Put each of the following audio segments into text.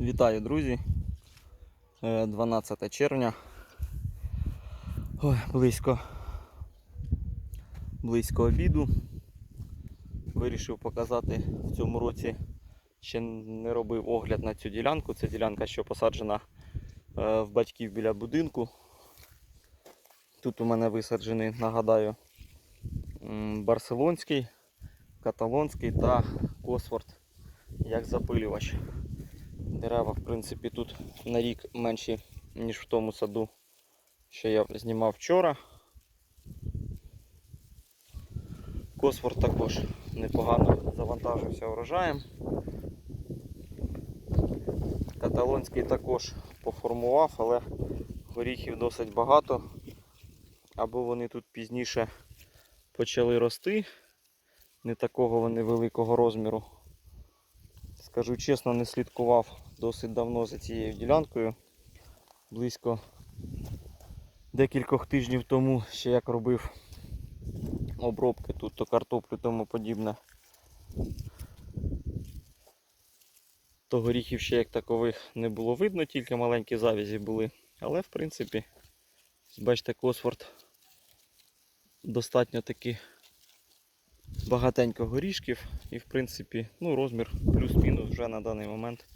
Вітаю, друзі. Е, 12 червня. Ой, близько. Близько обіду. Вирішив показати в цьому році. Ще не робив огляд на цю ділянку. Це ділянка, що посаджена е, в батьків біля будинку. Тут у мене висаджений, нагадаю, барселонський, каталонський та Косфорд як запилювач. Дерева, в принципі, тут на рік менші, ніж в тому саду, що я знімав вчора. Косфорд також непогано завантажився урожаєм. Каталонський також поформував, але горіхів досить багато. Або вони тут пізніше почали рости, не такого вони великого розміру. Скажу чесно, не слідкував досить давно за цією ділянкою. Близько декількох тижнів тому ще як робив обробки тут, то картоплю тому подібне. То горіхів ще як такових не було видно, тільки маленькі завязі були. Але в принципі, бачите, Косфорд достатньо таки багатенько горішків і в принципі ну, розмір плюс-мінус вже на даний момент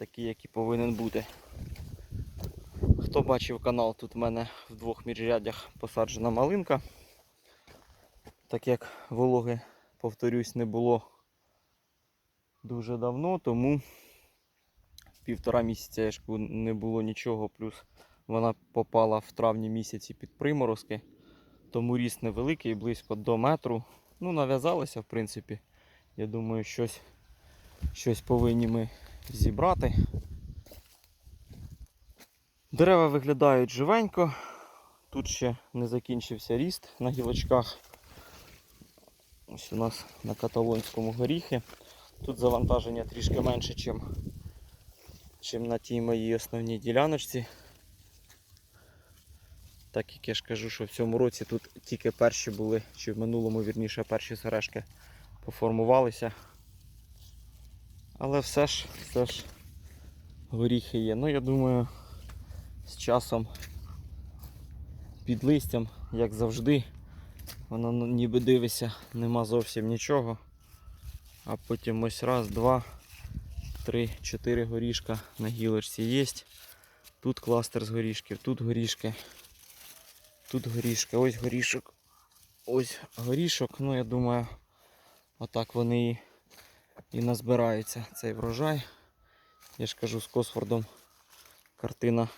такий, як і повинен бути. Хто бачив канал, тут в мене в двох міжрядях посаджена малинка. Так як вологи, повторюсь, не було дуже давно, тому півтора місяця я ж кажу, не було нічого, плюс вона попала в травні місяці під приморозки, тому ріст невеликий, близько до метру. Ну, нав'язалося, в принципі. Я думаю, щось, щось повинні ми зібрати. Дерева виглядають живенько. Тут ще не закінчився ріст на гілочках. Ось у нас на каталонському горіхи. Тут завантаження трішки менше, ніж чим на тій моїй основній діляночці. Так як я ж кажу, що в цьому році тут тільки перші були, чи в минулому вірніше перші сережки поформувалися. Але все ж, все ж горіхи є. Ну я думаю, з часом під листям, як завжди, воно ніби дивиться, нема зовсім нічого. А потім ось раз, два, три, чотири горішка на гілочці є. Тут кластер з горішків, тут горішки. Тут горішки, ось горішок. Ось горішок. Ну я думаю, отак вони і, і назбираються цей врожай. Я ж кажу, з Косфордом картина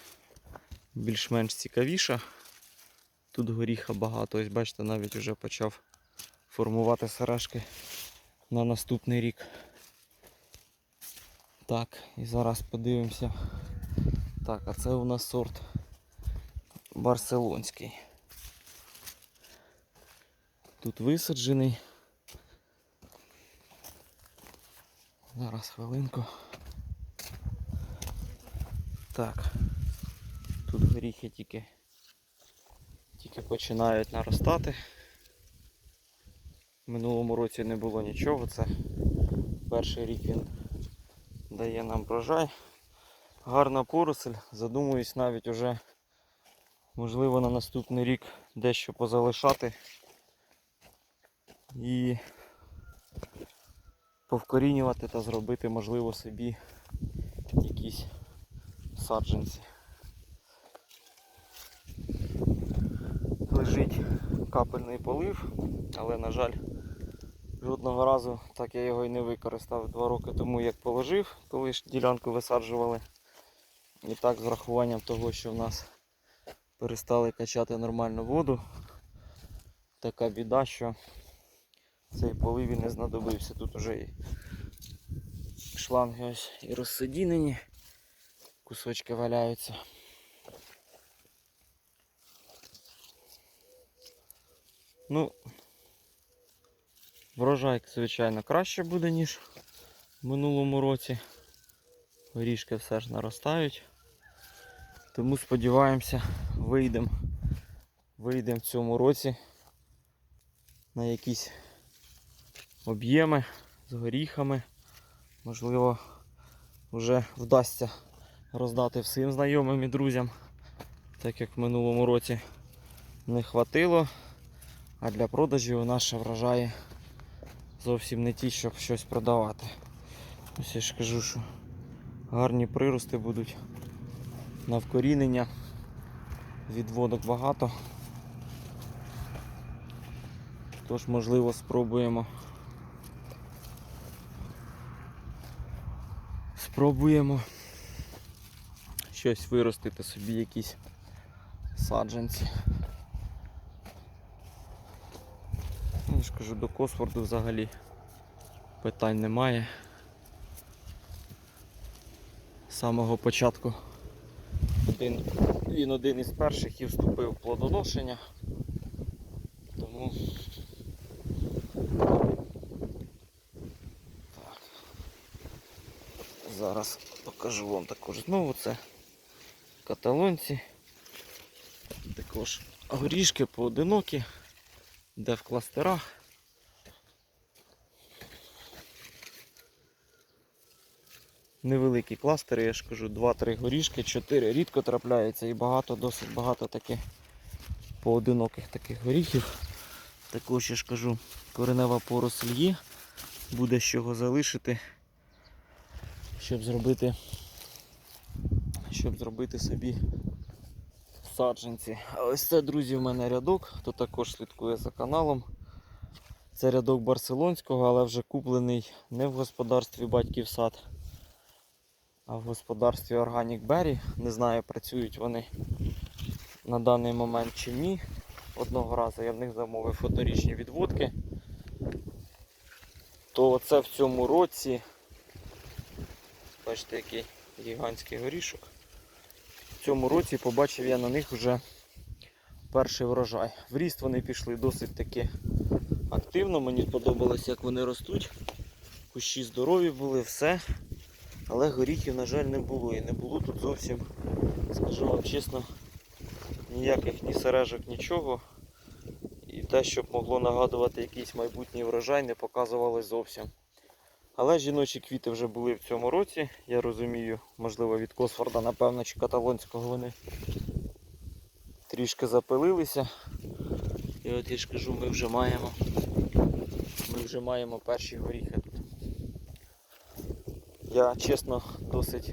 більш-менш цікавіша. Тут горіха багато, ось бачите, навіть вже почав формувати сережки на наступний рік. Так, і зараз подивимося. Так, а це у нас сорт барселонський. Тут висаджений. Зараз хвилинку. Так. Тут горіхи тільки, тільки починають наростати. В минулому році не було нічого, це перший рік він дає нам врожай. Гарна поросль, задумуюсь навіть уже можливо на наступний рік дещо позалишати і повкорінювати та зробити, можливо, собі якісь саджанці. Лежить капельний полив, але, на жаль, жодного разу так я його і не використав два роки тому, як положив, коли ж ділянку висаджували. І так, з врахуванням того, що в нас перестали качати нормальну воду. Така біда, що цей полив і не знадобився. Тут вже і шланги ось і розсадінені, кусочки валяються. Ну, врожай, звичайно, краще буде, ніж в минулому році. Горішки все ж наростають. Тому сподіваємося, вийдемо вийдем в цьому році на якісь об'єми з горіхами. Можливо, вже вдасться роздати всім знайомим і друзям, так як в минулому році не хватило. А для продажів наші врожаї зовсім не ті, щоб щось продавати. Ось я ж кажу, що гарні прирости будуть на вкорінення. Відводок багато. Тож, можливо, спробуємо. Спробуємо щось виростити собі, якісь саджанці. Ну, Я ж кажу, до Косфорду взагалі питань немає. З самого початку один, він один із перших і вступив в плодоношення. Тому так. Зараз покажу вам також знову це каталонці. Також горішки поодинокі, де в кластерах. Невеликі кластери, я ж кажу, 2-3 горішки, 4 рідко трапляються і багато, досить багато таких поодиноких таких горіхів. Також я ж кажу, коренева поросль є, буде з чого залишити, щоб зробити, щоб зробити собі саджанці. А ось це, друзі, в мене рядок, хто також слідкує за каналом. Це рядок барселонського, але вже куплений не в господарстві батьків сад, а в господарстві Organic Berry. Не знаю, працюють вони на даний момент чи ні. Одного разу я в них замовив фоторічні відводки. То оце в цьому році, бачите, який гігантський горішок. В цьому році побачив я на них вже перший врожай. В ріст вони пішли досить таки активно. Мені сподобалось, як вони ростуть. Кущі здорові були, все. Але горіхів, на жаль, не було. І не було тут зовсім, скажу вам чесно, ніяких ні сережок, нічого. І те, щоб могло нагадувати якийсь майбутній врожай, не показувалось зовсім. Але жіночі квіти вже були в цьому році, я розумію, можливо від Косфорда, напевно, чи каталонського вони трішки запилилися. І от я ж кажу, ми вже маємо. Ми вже маємо перші горіхи тут. Я чесно досить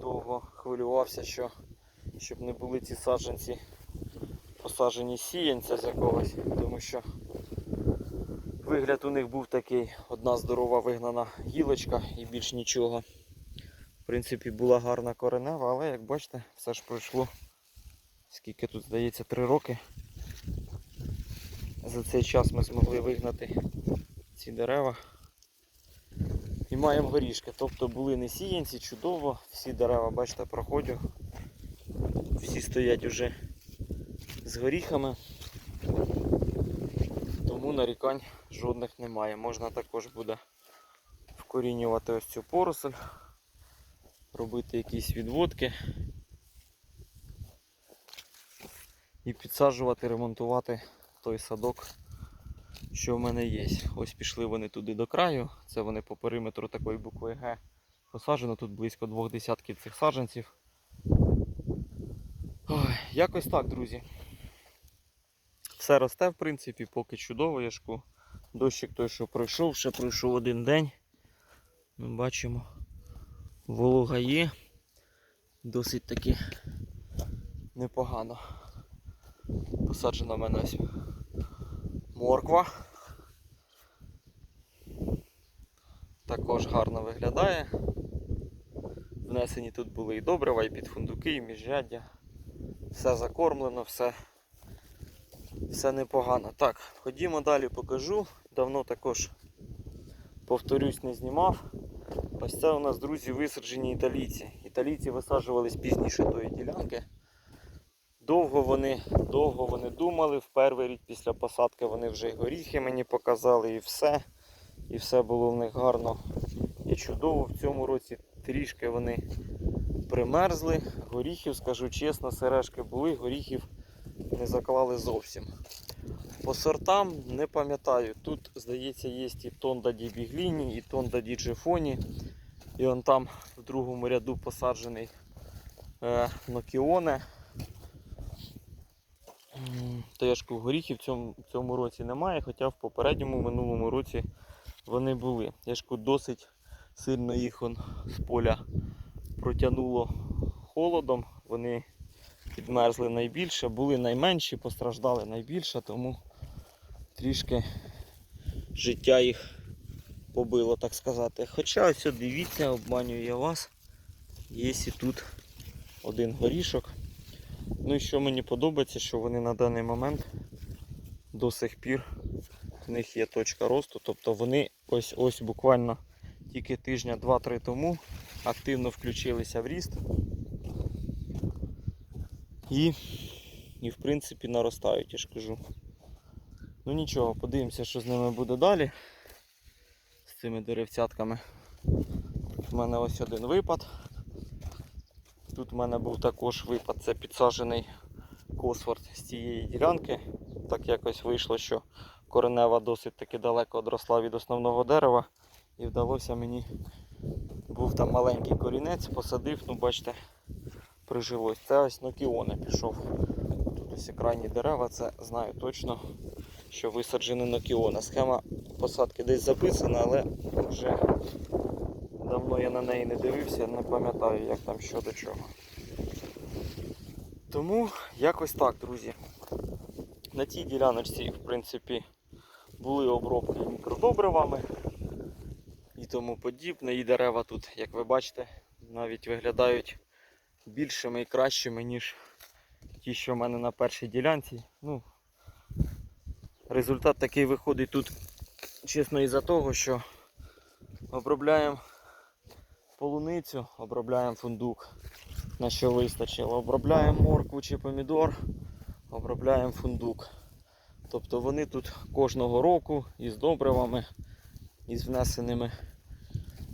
довго хвилювався, що щоб не були ці саджанці посаджені сіянця з якогось, тому що вигляд у них був такий, одна здорова вигнана гілочка і більш нічого. В принципі, була гарна коренева, але як бачите, все ж пройшло скільки тут здається 3 роки. За цей час ми змогли вигнати ці дерева. І маємо горішки. Тобто були не сіянці, чудово, всі дерева, бачите, проходю. Всі стоять уже з горіхами. Тому нарікань жодних немає. Можна також буде вкорінювати ось цю поросль, робити якісь відводки і підсаджувати, ремонтувати той садок, що в мене є. Ось пішли вони туди до краю. Це вони по периметру такої букви Г посаджено. Тут близько двох десятків цих саджанців. Ой, якось так, друзі. Все росте, в принципі, поки чудово яшку. Дощик той, що пройшов, ще пройшов один день. Ми бачимо, волога є. Досить таки непогано. Посаджена в мене ось морква. Також гарно виглядає. Внесені тут були і добрива, і підфундуки, і міжряддя. Все закормлено, все, все непогано. Так, ходімо далі покажу. Давно також, повторюсь, не знімав. Ось це у нас, друзі, висаджені італійці. Італійці висаджувались пізніше тої ділянки. Довго вони, довго вони думали. В перший рік після посадки вони вже й горіхи мені показали і все. І все було в них гарно і чудово. В цьому році трішки вони примерзли. Горіхів, скажу чесно, сережки були, горіхів не заклали зовсім. По сортам не пам'ятаю. Тут, здається, є і Тонда Ді Бігліні, і Тонда Ді Джефоні. І он там в другому ряду посаджений е, нокіоне. М, То я ж кажу, горіхів в цьому, в цьому році немає, хоча в попередньому минулому році вони були. Я досить сильно їх он з поля протягнуло холодом. Вони підмерзли найбільше, були найменші, постраждали найбільше, тому трішки життя їх побило, так сказати. Хоча ось дивіться, обманюю я вас. Є і тут один горішок. Ну і що мені подобається, що вони на даний момент до сих пір в них є точка росту. Тобто вони ось ось буквально тільки тижня 2-3 тому активно включилися в ріст. І, і в принципі наростають, я ж кажу. Ну нічого, подивимося, що з ними буде далі. З цими деревцятками. Тут в мене ось один випад. Тут в мене був також випад, це підсаджений косфорд з цієї ділянки. Так якось вийшло, що коренева досить таки далеко одросла від основного дерева. І вдалося мені, був там маленький корінець, посадив, ну бачите, прижилось. Це ось нокіоне пішов. Тут ось крайні дерева, це знаю точно, що висаджені нокіоне. Схема посадки десь записана, але вже давно я на неї не дивився, не пам'ятаю, як там що до чого. Тому якось так, друзі. На цій діляночці, в принципі, були обробки мікродобривами і тому подібне. І дерева тут, як ви бачите, навіть виглядають більшими і кращими, ніж ті, що в мене на першій ділянці. Ну, результат такий виходить тут, чесно, із-за того, що обробляємо полуницю, обробляємо фундук, на що вистачило. Обробляємо моркву чи помідор, обробляємо фундук. Тобто вони тут кожного року із добривами, із внесеними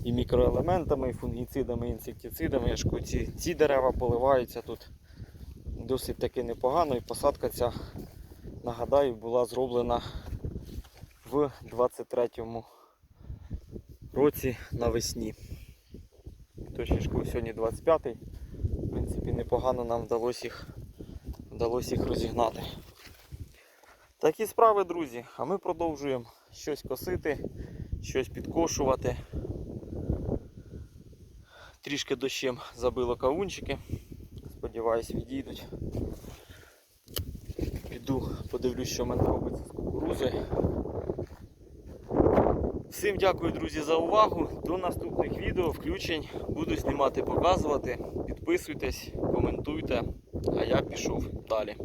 і мікроелементами, і фунгіцидами, і інсектицидами. Ці, ці дерева поливаються тут досить таки непогано. І посадка ця, нагадаю, була зроблена в 23-му році навесні. Точніше, сьогодні 25-й. В принципі, непогано нам вдалося їх, вдалося їх розігнати. Такі справи, друзі. А ми продовжуємо щось косити, щось підкошувати. Трішки дощем забило кавунчики. Сподіваюсь, відійдуть. Піду, подивлюсь, що в мене робиться з кукурузою. Всім дякую, друзі, за увагу. До наступних відео, включень. Буду знімати, показувати. Підписуйтесь, коментуйте. А я пішов далі.